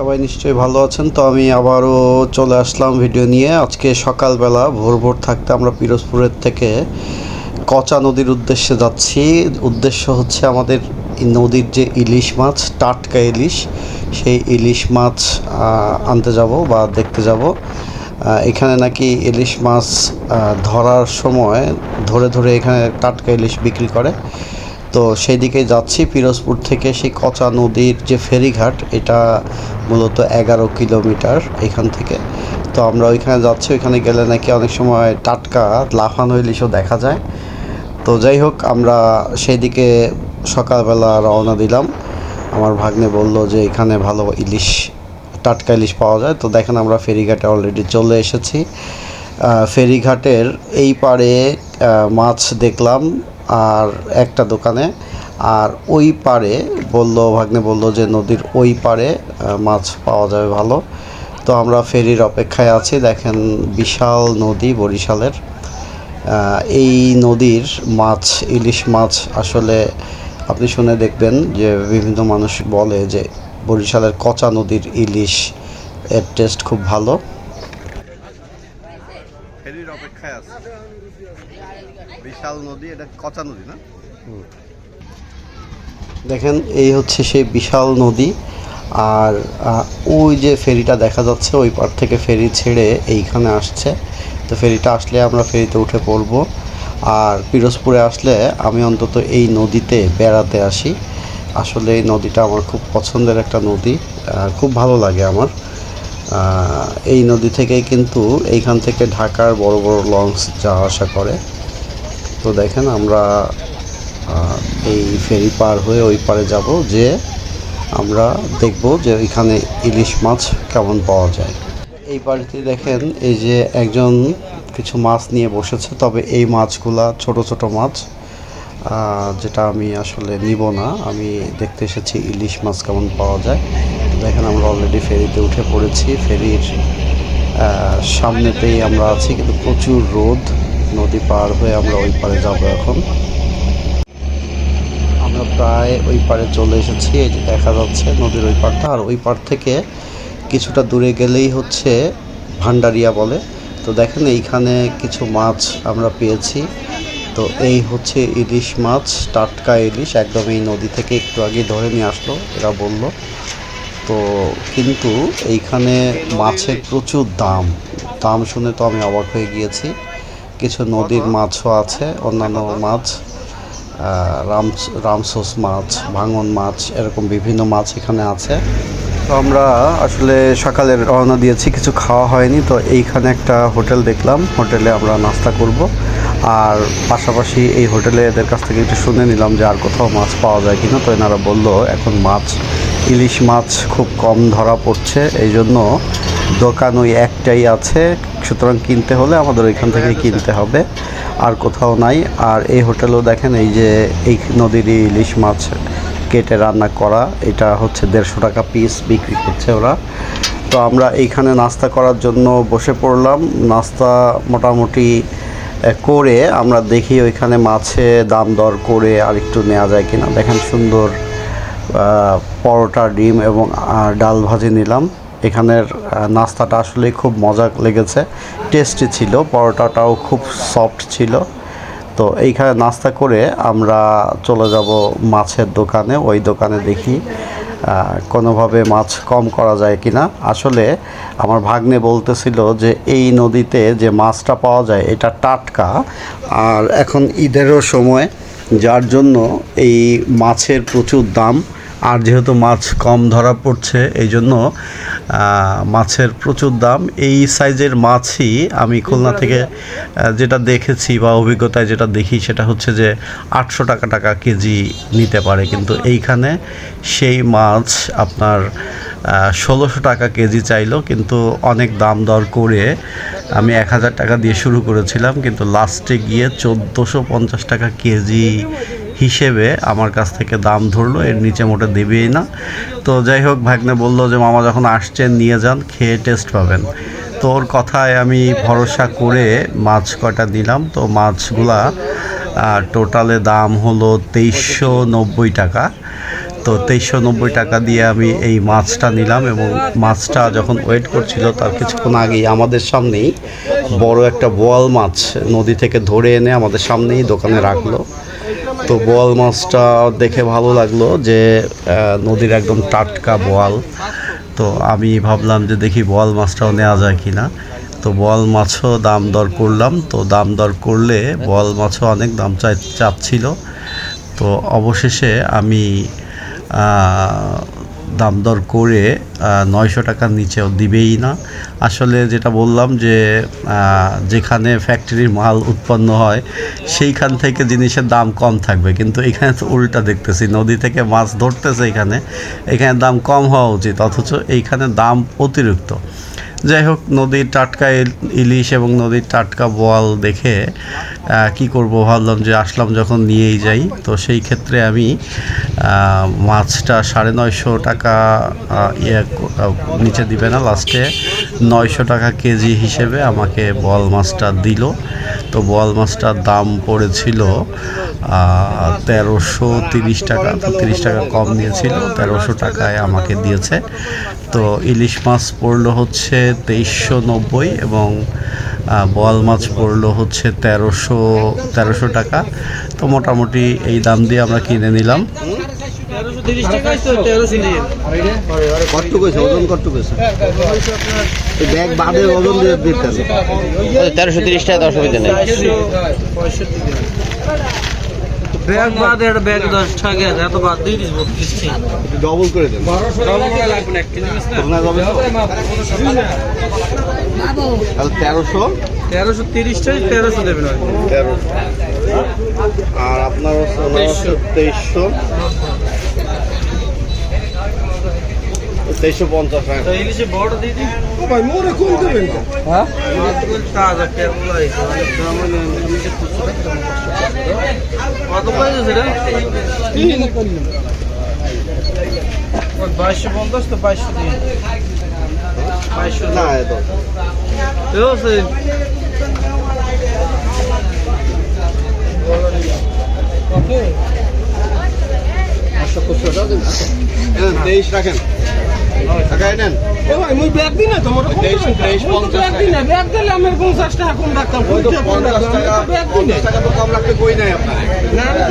সবাই নিশ্চয়ই ভালো আছেন। তো আমি আবারও চলে আসলাম ভিডিও নিয়ে। আজকে সকালবেলা ভোর ভোর থাকতে আমরা পিরোজপুরের থেকে কচা নদীর উদ্দেশ্যে যাচ্ছি। উদ্দেশ্য হচ্ছে আমাদের নদীর যে ইলিশ মাছ, টাটকা ইলিশ, সেই ইলিশ মাছ আনতে যাব বা দেখতে যাব। এখানে নাকি ইলিশ মাছ ধরার সময় ধরে ধরে এখানে টাটকা ইলিশ বিক্রি করে। তো সেই দিকে যাচ্ছি পিরোজপুর থেকে সেই কচা নদীর যে ফেরিঘাট, এটা মূলত এগারো কিলোমিটার এখান থেকে। তো আমরা ওইখানে যাচ্ছি, ওইখানে গেলে নাকি অনেক সময় টাটকা লাফানো ইলিশও দেখা যায়। তো যাই হোক, আমরা সেই দিকে সকালবেলা রওনা দিলাম। আমার ভাগ্নে বলল যে এখানে ভালো ইলিশ, টাটকা ইলিশ পাওয়া যায়। তো দেখেন আমরা ফেরিঘাটে অলরেডি চলে এসেছি। ফেরিঘাটের এই পারে মাছ দেখলাম। আর একটা দোকানে, আর ওই পারে বলল, ভাগ্নে বলল যে নদীর ওই পারে মাছ পাওয়া যাবে ভালো। তো আমরা ফেরির অপেক্ষায় আছি, দেখেন বিশাল নদী, বরিশালের। এই নদীর মাছ, ইলিশ মাছ আসলে আপনি শুনে দেখবেন যে বিভিন্ন মানুষ বলে যে বরিশালের কচা নদীর ইলিশ এর টেস্ট খুব ভালো ফেরির অপেক্ষায় আছে বিশাল নদী, এটা কচা নদী না? দেখেন, এই হচ্ছে সেই বিশাল নদী, আর ওই যে ফেরিটা দেখা যাচ্ছে, ওই পার থেকে ফেরি ছেড়ে এইখানে আসছে। তো ফেরিটা আসলে আমরা ফেরিতে উঠে পড়ব, আর পিরোজপুরে আসলে আমি অন্তত এই নদীতে বেড়াতে আসি। আসলে এই নদীটা আমার খুব পছন্দের একটা নদী খুব ভালো লাগে আমার। এই নদী থেকেই কিন্তু এইখান থেকে ঢাকার বড় বড় লঞ্চ যাওয়া আসা করে। তো দেখেন আমরা এই ফেরি পার হয়ে ওই পারে যাব যে আমরা দেখব যে এখানে ইলিশ মাছ কেমন পাওয়া যায়। এই বাড়িতে দেখেন এই যে একজন কিছু মাছ নিয়ে বসেছে, তবে এই মাছগুলা ছোট ছোট মাছ যেটা আমি আসলে নিব না। আমি দেখতে এসেছি ইলিশ মাছ কেমন পাওয়া যায়। দেখেন, আমরা অলরেডি ফেরিতে উঠে পড়েছি। ফেরির সামনেতেই আমরা আছি, কিন্তু প্রচুর রোদ। নদী পার হয়ে আমরা ওই পারে যাব এখন। আমরা প্রায় ওই পারে চলে এসেছি। এই যে দেখা যাচ্ছে নদীর ওই পারটা আর ওই পার থেকে কিছুটা দূরে গেলেই হচ্ছে ভান্ডারিয়া বলে। তো দেখেন, এইখানে কিছু মাছ আমরা পেয়েছি। তো এই হচ্ছে ইলিশ মাছ, টাটকা ইলিশ। একদম এই নদী থেকে একটু আগে ধরে নিয়ে আসলো, এরা বলল। তো কিন্তু এইখানে মাছের প্রচুর দাম। দাম শুনে তো আমি অবাক হয়ে গিয়েছি। কিছু নদীর মাছও আছে, অন্যান্য মাছ রাম রামসোস মাছ, ভাঙন মাছ, এরকম বিভিন্ন মাছ এখানে আছে। তো আমরা আসলে সকালে রওনা দিয়েছি, কিছু খাওয়া হয়নি, তো এইখানে একটা হোটেল দেখলাম। হোটেলে আমরা নাস্তা করব। আর পাশাপাশি এই হোটেলে এদের কাছ থেকে একটু শুনে নিলাম যে আর কোথাও মাছ পাওয়া যায় কিনা। তো এনারা বলল, এখন মাছ ইলিশ মাছ খুব কম ধরা পড়ছে এই জন্য দোকান ওই একটাই আছে সুতরাং কিনতে হলে আমাদের ওইখান থেকে কিনতে হবে আর কোথাও নাই। আর এই হোটেলেও দেখেন এই যে এই নদীর ইলিশ মাছ কেটে রান্না করা এটা হচ্ছে দেড়শো টাকা পিস বিক্রি করছে ওরা। তো আমরা এইখানে নাস্তা করার জন্য বসে পড়লাম। নাস্তা মোটামুটি করে আমরা দেখি ওইখানে মাছে দাম দর করে আর একটু নেওয়া যায় কিনা। দেখেন সুন্দর পরোটা, ডিম এবং ডাল ভাজি নিলাম। এখানের নাস্তাটা আসলে খুব মজা লেগেছে। টেস্টি ছিল, পরোটাটাও খুব সফট ছিল। তো এইখানে নাস্তা করে আমরা চলে যাব মাছের দোকানে, ওই দোকানে দেখি কোনোভাবে মাছ কম করা যায় কিনা। আসলে আমার ভাগ্নে বলতেছিল যে এই নদীতে যে মাছটা পাওয়া যায়, এটা টাটকা। আর এখন ঈদেরও সময়, যার জন্য এই মাছের প্রচুর দাম। আর যেহেতু মাছ কম ধরা পড়ছে এই জন্য মাছের প্রচুর দাম। এই সাইজের মাছই আমি খুলনা থেকে যেটা দেখেছি বা অভিজ্ঞতায় যেটা দেখি সেটা হচ্ছে যে আটশো টাকা টাকা কেজি নিতে পারে। কিন্তু এইখানে সেই মাছ আপনার ষোলোশো টাকা কেজি চাইলো কিন্তু অনেক দাম দর করে আমি এক হাজার টাকা দিয়ে শুরু করেছিলাম কিন্তু লাস্টে গিয়ে চোদ্দোশো পঞ্চাশ টাকা কেজি হিসেবে আমার কাছ থেকে দাম ধরলো, এর নিচে মোটে দেবেই না। তো যাই হোক, ভাগ্নে বলল যে, মামা যখন আসছেন, নিয়ে যান, খেয়ে টেস্ট পাবেন। তো ওর কথায় আমি ভরসা করে মাছ কটা দিলাম। তো মাছগুলা টোটালে দাম হলো তেইশশো নব্বই টাকা। তো তেইশশো নব্বই টাকা দিয়ে আমি এই মাছটা নিলাম এবং মাছটা যখন ওয়েট করছিল, তার কিছুক্ষণ আগেই আমাদের সামনেই বড় একটা বোয়াল মাছ নদী থেকে ধরে এনে আমাদের সামনেই দোকানে রাখল। তো বোয়াল মাছটা দেখে ভালো লাগল যে নদীর একদম টাটকা বোয়াল। তো আমি ভাবলাম যে দেখি বোয়াল মাছটাও নেওয়া যায় কি না তো বোয়াল মাছও দাম দর করলাম। তো দাম দর করলে বোয়াল মাছও অনেক দাম চাই, চাচ্ছিল। তো অবশেষে আমি দাম দর করে নয়শো টাকার নিচেও দিবেই না। আসলে যেটা বললাম যে যেখানে ফ্যাক্টরির মাল উৎপন্ন হয়, সেইখান থেকে জিনিসের দাম কম থাকবে। কিন্তু এখানে তো উল্টা দেখতেছি, নদী থেকে মাছ ধরতেছে এখানে এখানে দাম কম হওয়া উচিত, অথচ এইখানে দাম অতিরিক্ত। যাই হোক, নদীর টাটকা ইলিশ এবং নদীর টাটকা বোয়াল দেখে কি করব ভাবলাম যে আসলাম যখন নিয়েই যাই। তো সেই ক্ষেত্রে আমি মাছটা সাড়ে নয়শো টাকা ইয়ে নিচে দিবে না, লাস্টে নয়শো টাকা কেজি হিসেবে আমাকে বল মাছটা দিল। তো বোয়াল মাছটার দাম পড়েছিল তেরোশো তিরিশ টাকা, তো তিরিশ টাকা কম নিয়েছিল তেরোশো টাকায় আমাকে দিয়েছে। তো ইলিশ মাছ পড়ল হচ্ছে তেইশশো নব্বই এবং বোয়াল মাছ পড়ল হচ্ছে তেরোশো তেরোশো টাকা। তো মোটামুটি এই দাম দিয়ে আমরা কিনে নিলাম। তেরোশো তিরিশ টাকা দশ অসুবিধা নেই চারশো পঁয়ষট্টি ব্যাগ বাদ এটা ব্যাগ দশ টাকা এত বাদ দিয়ে দিস বত্রিশ ডবল করে দেন। লাগবে না এক কেজি মাছ না আপনার হবে তাহলে তেরোশো? তেরোশো তিরিশটাই তেরোশো দেবেন আর তেরোশো। আর আপনার তেইশশো তেইশশো পঞ্চাশ হ্যাঁ তো ইলিশে বড় দিয়ে দিই ভাই মোরে কোন দেবেন হ্যাঁ তাজা কেবল আইছে অনেক দাম হলে ইলিশের খুচরো কত পাইছে সেটা ওই বাইশশো পঞ্চাশ তো বাইশশো দিন বাইশশো না সেই তেইশ রাখেন।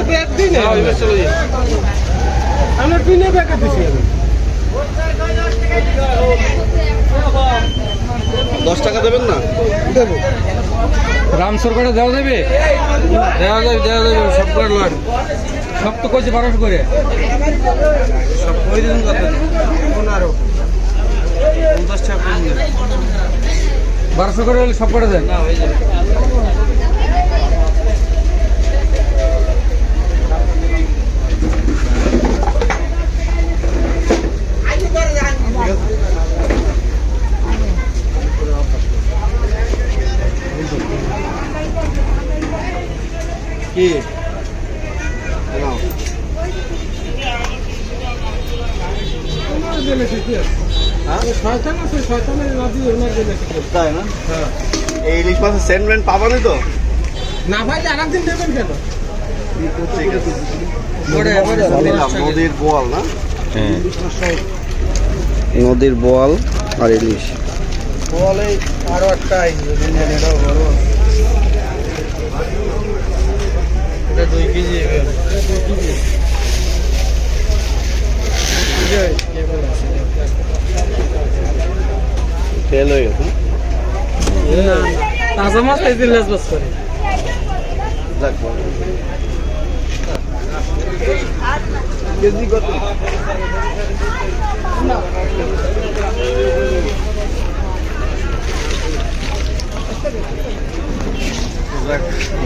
ব্যাগ দিছি দশ টাকা দেবেন না? দেবো। রাম সরকারে দেওয়া যাবে? দেওয়া যাবে দেওয়া যাবে সব করে সব তো কইছে বারোশো করে। সব কই দিন পনেরো পঞ্চাশ টাকা বারোশো করে সব কটা দেন। না হয়ে যাবে। শয়তানের না? দিয়ে ওনার জন্য তাই না এই ইলিশ মাছের সেন্টমেন্ট পাবানি তো? না ভাই দেবেন কেন? ঠিক আছে নদীর বোয়াল না নদীর বোয়াল আর ইলিশ। বলে আরও একটা কেজি দুই কেজি তেল হয়ে গেছে মাছ খাইতে করে।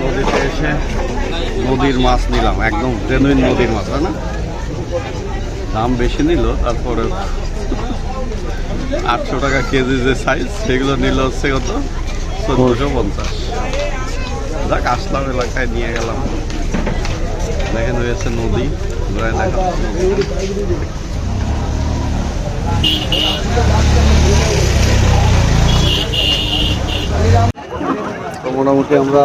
নদীতে এসে নদীর মাছ নিলাম, একদম জেনুইন নদীর মাছ না? দাম বেশি নিল, তারপরে আটশো টাকা কেজি যে সাইজ সেগুলো নিল হচ্ছে কত? যাক, আসলাম এলাকায়, নিয়ে গেলাম। দেখেন নদী তো মোটামুটি আমরা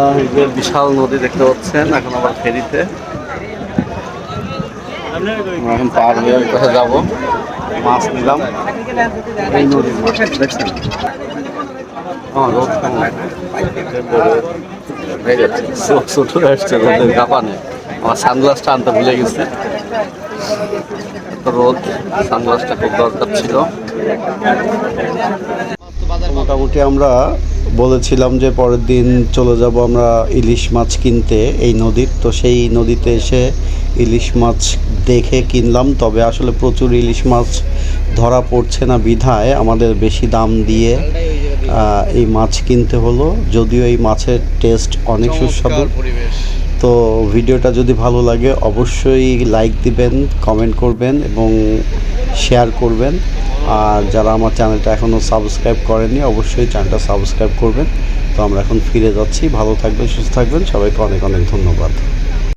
বিশাল নদী দেখতে পাচ্ছেন, এখন আবার ফেরিতে। এখন পার হয়ে যাব। মাছ নিলাম। এই নদীর মাছ, দেখছেন? হ্যাঁ হয়ে আসছে রোদের কাপানে আমার সানগ্লাসটা আনতে ভুলে গেছে। রোদ সানগ্লাসটা খুব দরকার ছিল। মোটামুটি আমরা বলেছিলাম যে পরের দিন চলে যাব আমরা ইলিশ মাছ কিনতে এই নদীর। তো সেই নদীতে এসে ইলিশ মাছ দেখে কিনলাম তবে আসলে প্রচুর ইলিশ মাছ ধরা পড়ছে না বিধায়। আমাদের বেশি দাম দিয়ে এই মাছ কিনতে হলো। যদিও এই মাছের টেস্ট অনেক সুস্বাদু। তো ভিডিওটা যদি ভালো লাগে অবশ্যই লাইক দিবেন কমেন্ট করবেন এবং শেয়ার করবেন। আর যারা আমার চ্যানেলটা এখনও সাবস্ক্রাইব করেননি অবশ্যই চ্যানেলটা সাবস্ক্রাইব করবেন। তো আমরা এখন ফিরে যাচ্ছি। ভালো থাকবেন সুস্থ থাকবেন। সবাইকে অনেক অনেক ধন্যবাদ।